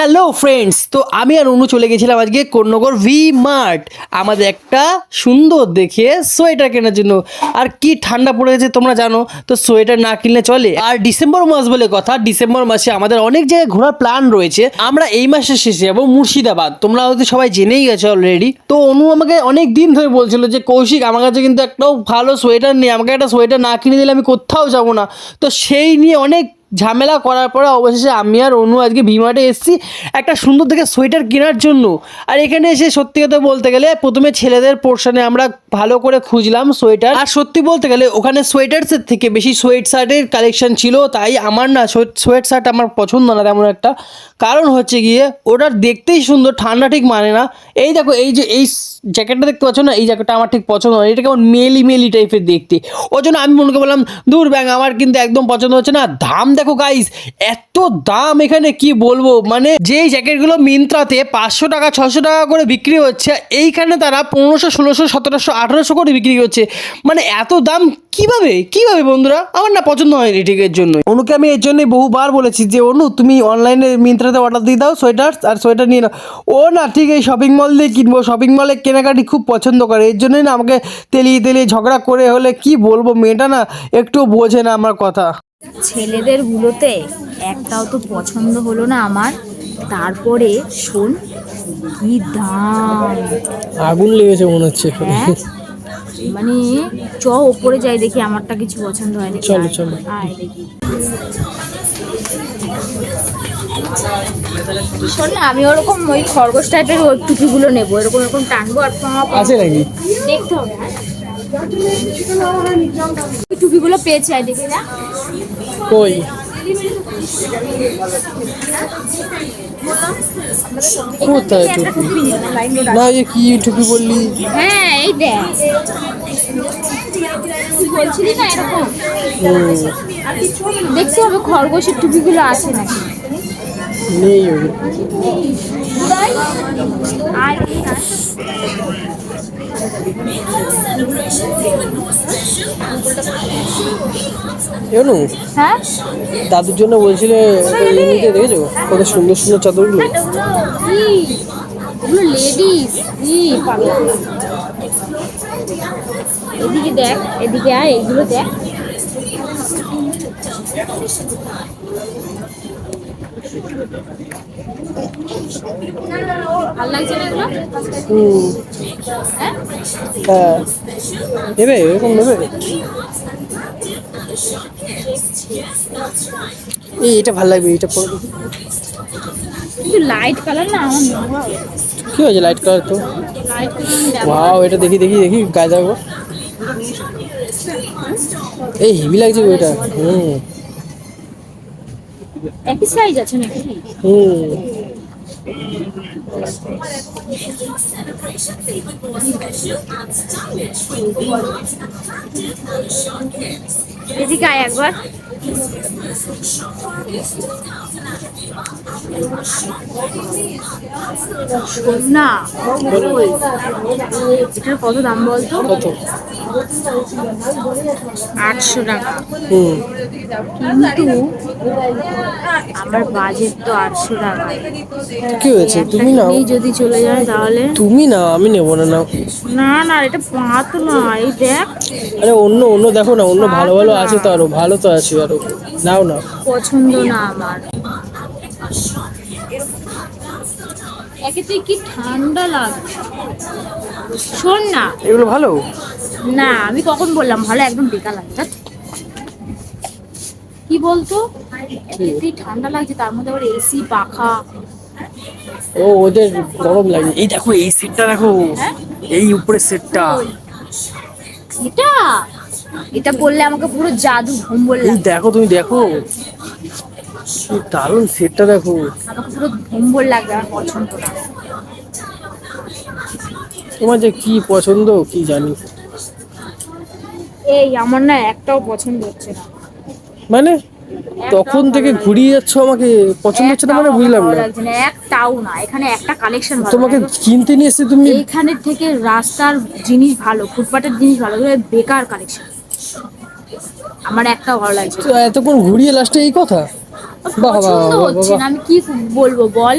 Hello friends, তো আমি আর অনু চলে গেছিলাম আজকে কোন্নগর ভি মার্ট। আমাদের একটা সুন্দর দেখে সোয়েটার কেনার জন্য। আর কি ঠান্ডা পড়ে গেছে তোমরা জানো, তো সোয়েটার না কিনলে চলে। আর ডিসেম্বর মাস বলে কথা, ডিসেম্বর মাসে আমাদের অনেক জায়গায় ঘোরার প্ল্যান রয়েছে। আমরা এই মাসের শেষে যাব মুর্শিদাবাদ। তোমরা হয়তো সবাই জেনেই গেছো অলরেডি তো অনু আমাকে অনেক দিন ধরে বলছিল যে, কৌশিক, আমার কাছে কিন্তু একটাও ভালো সোয়েটার নেই। আমাকে একটা সোয়েটার না কিনে দিলে আমি কোথাও যাব না। তো সেই নিয়ে অনেক ঝামেলা করার পরে অবশেষে আমি আর অনু আজকে ভিমার্টে এসেছি একটা সুন্দর দেখে সোয়েটার কেনার জন্য। আর এখানে এসে সত্যি কথা বলতে গেলে প্রথমে ছেলেদের পোর্শনে আমরা ভালো করে খুঁজলাম সোয়েটার। আর সত্যি বলতে গেলে ওখানে সোয়েটার্সের থেকে বেশি সোয়েট শার্টের কালেকশন ছিল, তাই আমার না সোয়েট শার্ট আমার পছন্দ না তেমন একটা। কারণ হচ্ছে গিয়ে ওটা দেখতেই সুন্দর, ঠান্ডা ঠিক মানে না। এই দেখো, এই যে এই জ্যাকেটটা দেখতে পাচ্ছ না? এই জ্যাকেটটা আমার ঠিক পছন্দ হয় এটা কেমন মেলি মেলি টাইপের দেখতে। ওই জন্য আমি মনে করে বললাম, দূর ব্যাং আমার কিন্তু একদম পছন্দ হচ্ছে না। দাম দেখো গাইস এত দাম এখানে কি বলব? মানে যেই জ্যাকেটগুলো মিন্ত্রাতে পাঁচশো টাকা ছশো টাকা করে বিক্রি হচ্ছে, এইখানে তারা পনেরোশো, ষোলোশো, সতেরোশো, আঠারোশো করে বিক্রি করছে। মানে এত দাম কীভাবে? কীভাবে বন্ধুরা? আমার না পছন্দ হয়নি ঠিক এর জন্য অনুকে আমি এর জন্যই বহুবার বলেছি যে, অনু, তুমি অনলাইনে মিন্ত্রাতে অর্ডার দিয়ে দাও সোয়েটার আর সোয়েটার নিয়ে নাও। ও না ঠিক এই শপিং মল দিয়ে কিনবো। শপিং মলে কেনাকাটি খুব পছন্দ করে। এর জন্যই না আমাকে তেলিয়ে তেলিয়ে ঝগড়া করে হলে কি বলব? মেয়েটা না একটু বোঝে না আমার কথা। ছেলেদের গুলোতে একটাও তো পছন্দ হলো না আমার। তারপরে শোন কি দাম। আগুন লেগেছে মনে হচ্ছে হ্যাঁ? মানে চ ওপরে যাই দেখি আমারটা কিছু পছন্দ হয়নি। চলো, চলো। আয় দেখি। শোন না আমি ওরকম ওই খরগোশ টাইপের ওই টুপিগুলো নেব। এরকম এরকম টানবো আর আছে নাকি? দেখতে হবে হ্যাঁ? টুপিগুলো পেয়েছি আয় দেখি না কই? কোথায় টুপি না কি টুপি বললি? হ্যাঁ এই দেখ। তুই বলছিলি না এরকম? দেখতে হবে খরগোশের টুপিগুলো আছে নাকি? নেই হ্যাঁ? দাদুর জন্য বলছিলে এমনিতে দেখেছ? কত সুন্দর সুন্দর চাদরগুলো। ওগুলো লেডিস এদিকে দেখ এদিকে আয় এগুলো দেখ। হ্যাঁ নেবে এরকম নেবে? এই এটা ভালো লাগবে এটা পরে লাইট কালার না আমার কি হয়েছে লাইট কালার তো? ওয়াও এটা দেখি দেখি দেখি গায়ে দেবো এই হেভি লাগছে এটা। হুম। একই সাইজ আছে নাকি? হুম। এদিকে আয় একবার। না এটার কত দাম বলতো? কত? আটশো টাকা। কিন্তু আমার বাজেট তো আটশো টাকা। কি হয়েছে? তুমি নাও। কিনেই যদি চলে যায় তাহলে? তুমি না আমি নেব না নাও। না না এটা পাতলা এই দেখ। আরে অন্য অন্য দেখো না অন্য ভালো ভালো আছে তো আরও ভালো তো আছে আরও। নাও না পছন্দ না আমার। একেতে কি ঠান্ডা লাগছে? শোন না। এগুলো ভালো? না আমি কখন বললাম ভালো একদম বেকার লাগছে। কি বলতো? একেতেই ঠান্ডা লাগছে তার মধ্যে আবার এসি পাখা। ও ওদের গরম লাগে এই দেখো এই সেটটা দেখো। হ্যাঁ? এই উপরের সেটটা এটা? এটা বললে আমাকে পুরো জাদু ভম্বল এই দেখো তুমি দেখো। দারুণ সেটটা দেখো। আমাকে পুরো ভম্বল লাগবে আমার পছন্দ না তোমার যে কি পছন্দ কি জানি। এই আমার না একটাও পছন্দ হচ্ছে না। মানে? তখন থেকে ঘুরিয়ে যাচ্ছ আমাকে? পছন্দ হচ্ছে না মানে বুঝলাম না। একটাও না। এখানে একটা কালেকশন তোমাকে কিনতে নিয়ে এসে তুমি? এইখানের থেকে রাস্তার জিনিস ভালো ফুটপাতের জিনিস ভালো বেকার কালেকশন আমার একটাও ভালো লাগছে। এতক্ষণ ঘুরিয়ে লাস্টে এই কথা? বাহ, বাহ, আমি কি বলব বল?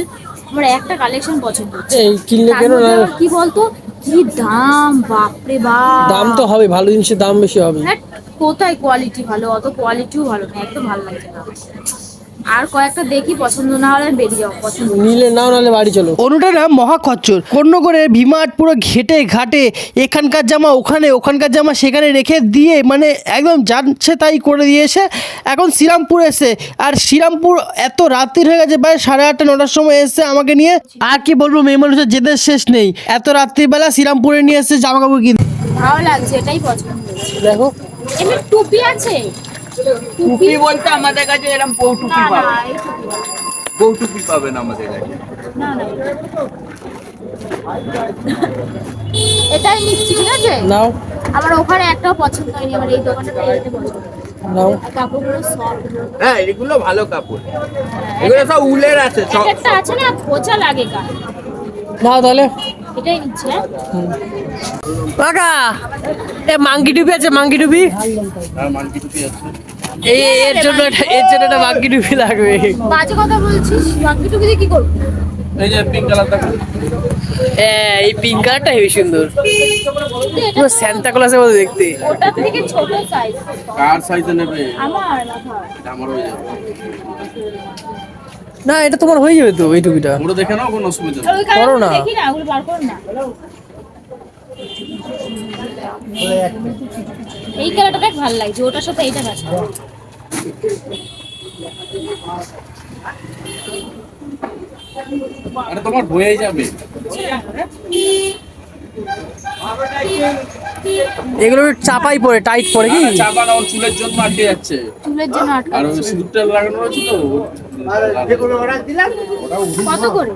আমার একটা কালেকশন পছন্দ হচ্ছে। এই কিনলে কেন কি বলতো? কি দাম বাপরে বাপ। দাম তো হবে ভালো জিনিসের দাম বেশি হবে। কোথায় কোয়ালিটি ভালো অত কোয়ালিটিও ভালো না একদম ভালো লাগছে না। আর কয়েকটা দেখি পছন্দ না হলে বেরিয়ে যাব পছন্দ নিলে নাও নাহলে বাড়ি চলো। অনুটা না মহা খচ্চর কর্ণগরের ভিমাট পুরো ঘেটে ঘাটে এখানকার জামা ওখানে ওখানকার জামা সেখানে রেখে দিয়ে মানে একদম যাচ্ছে তাই করে দিয়েছে এখন শ্রীরামপুর এসে আর শ্রীরামপুর এত রাত্রির হয়ে গেছে প্রায় সাড়ে আটটা নটার সময় এসে আমাকে নিয়ে আর কি বলব মেয়ে মানুষের যেতে শেষ নেই। এত রাত্রিবেলা শ্রীরামপুরে নিয়ে এসে জামা কাপড় কিনতে। ভালো লাগছে এটাই পছন্দ। দেখো। এমনি টুপি আছে? টুপি বলতে আমাদের কাছে এরকম বউ টুপি ভালো। বউ টুপি পাবেন আমাদের কাছে। না না এটাই নিচ্ছি ঠিক আছে? নাও। আমার ওখানে একটাও পছন্দ হয়নি আমার এই দোকানটা এইটা পছন্দ। নাও। কাপড়গুলো সফট হ্যাঁ এগুলো ভালো কাপড়। এগুলো সব উলের আছে একটা আছে না খোঁচা লাগে গা। নাও তাহলে। এটাই নিচ্ছে। হ্যাঁ? কাকা এ মাঙ্কি টুপি আছে মাঙ্কি টুপি? এই এর জন্য একটা- এর জন্য একটা মাঙ্কি টুপি লাগবে। বাজে কথা বলছিস বাকি টুপি দিয়ে কি করব? এই যে পিঙ্ক কালারটা হ্যাঁ এই পিঙ্ক কালারটা হেবি সুন্দর। পুরো ক্লসের মতো দেখতে। ওটার থেকে ছোট সাইজ কার সাইজে নেবে? আমার মাথা আমার হয়ে যাবে। না এটা তোমার হয়ে যাবে তো এই টুপিটা পুরো দেখে নাও কোনো অসুবিধা নেই। করো না। দেখি না ওগুলো বার করো না। এই কালারটা দেখ ভালো লাগছে ওটার সাথে এইটা আছে আরে তোমার হয়ে যাবে। এগুলো চাপাই পরে টাইট পরে কি? চাপা না ওর চুলের জন্য আটকে যাচ্ছে। চুলের জন্য আর ওই সিঁদুরটা লাগানো রয়েছে তো কত করে?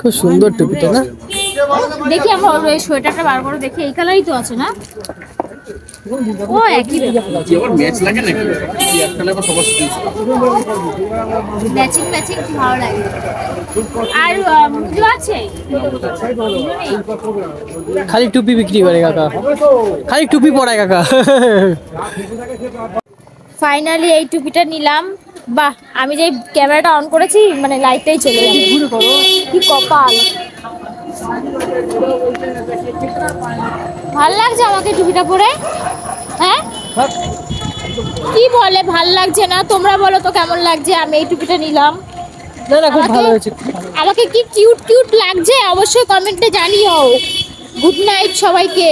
খুব সুন্দর টুপিটা না? দেখি আমরা ওই সোয়েটারটা বার করে দেখি। এই কালারই তো আছে না? ও একই আবার ম্যাচ লাগে নাকি? একখানে আবার সবার সাথে ম্যাচিং ম্যাচিং ভালো লাগে। আর মুজো আছে? খালি টুপি বিক্রি করে কাকা। খালি টুপি পরায় কাকা। ফাইনালি এই টুপিটা নিলাম। বাহ আমি যে ক্যামেরাটা অন করেছি মানে লাইটটাই চলে গেল। কি কপাল। ভালো লাগছে আমাকে টুপিটা পরে? হ্যাঁ? কি বলে ভালো লাগছে না? তোমরা বলো তো কেমন লাগছে? আমি এই টুপিটা নিলাম। না না খুব ভালো হয়েছে। আমাকে কি কিউট কিউট লাগছে? অবশ্যই কমেন্টে জানিও। গুড নাইট সবাইকে।